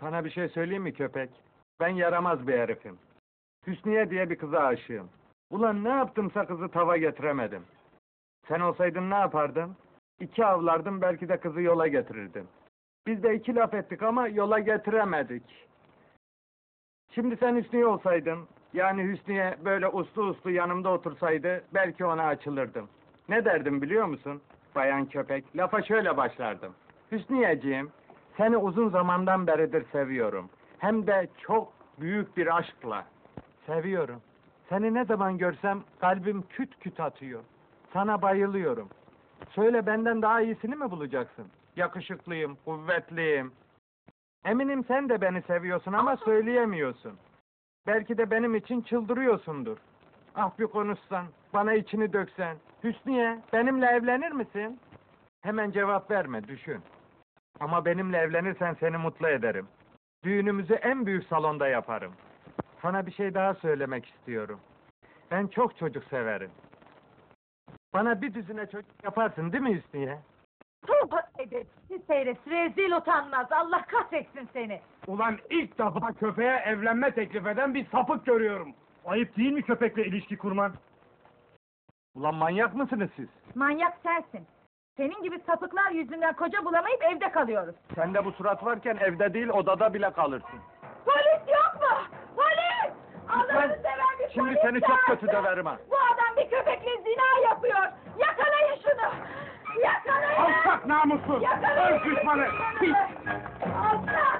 Sana bir şey söyleyeyim mi köpek? Ben yaramaz bir herifim. Hüsniye diye bir kıza aşığım. Ulan ne yaptımsa kızı tava getiremedim. Sen olsaydın ne yapardın? İki avlardın belki de kızı yola getirirdin. Biz de iki laf ettik ama yola getiremedik. Şimdi sen Hüsniye olsaydın, yani Hüsniye böyle uslu uslu yanımda otursaydı belki ona açılırdım. Ne derdim biliyor musun? Bayan köpek, lafa şöyle başlardım. Hüsniyeciğim, seni uzun zamandan beridir seviyorum. Hem de çok büyük bir aşkla. Seviyorum. Seni ne zaman görsem kalbim küt küt atıyor. Sana bayılıyorum. Söyle benden daha iyisini mi bulacaksın? Yakışıklıyım, kuvvetliyim. Eminim sen de beni seviyorsun ama söyleyemiyorsun. Belki de benim için çıldırıyorsundur. Ah bir konuşsan, bana içini döksen. Hüsniye, benimle evlenir misin? Hemen cevap verme, düşün. Ama benimle evlenirsen seni mutlu ederim. Düğünümüzü en büyük salonda yaparım. Sana bir şey daha söylemek istiyorum. Ben çok çocuk severim. Bana bir düzine çocuk yaparsın değil mi Hüsniye? Tövbe edepsiz seyret, rezil utanmaz. Allah kahretsin seni. Ulan ilk defa köpeğe evlenme teklif eden bir sapık görüyorum. Ayıp değil mi köpekle ilişki kurman? Ulan manyak mısınız siz? Manyak sensin. Senin gibi sapıklar yüzünden koca bulamayıp evde kalıyoruz. Sende bu surat varken evde değil odada bile kalırsın. Polis yok mu? Polis! Allah'ını Lütfen. bir Şimdi polis seni çok kötü döverim ha. Bu adam bir köpekle zina yapıyor. Yakalayın şunu. Yakalayın. Alçak namussuz! Yakalayın. Öz düşmanı! Pis! Alçak.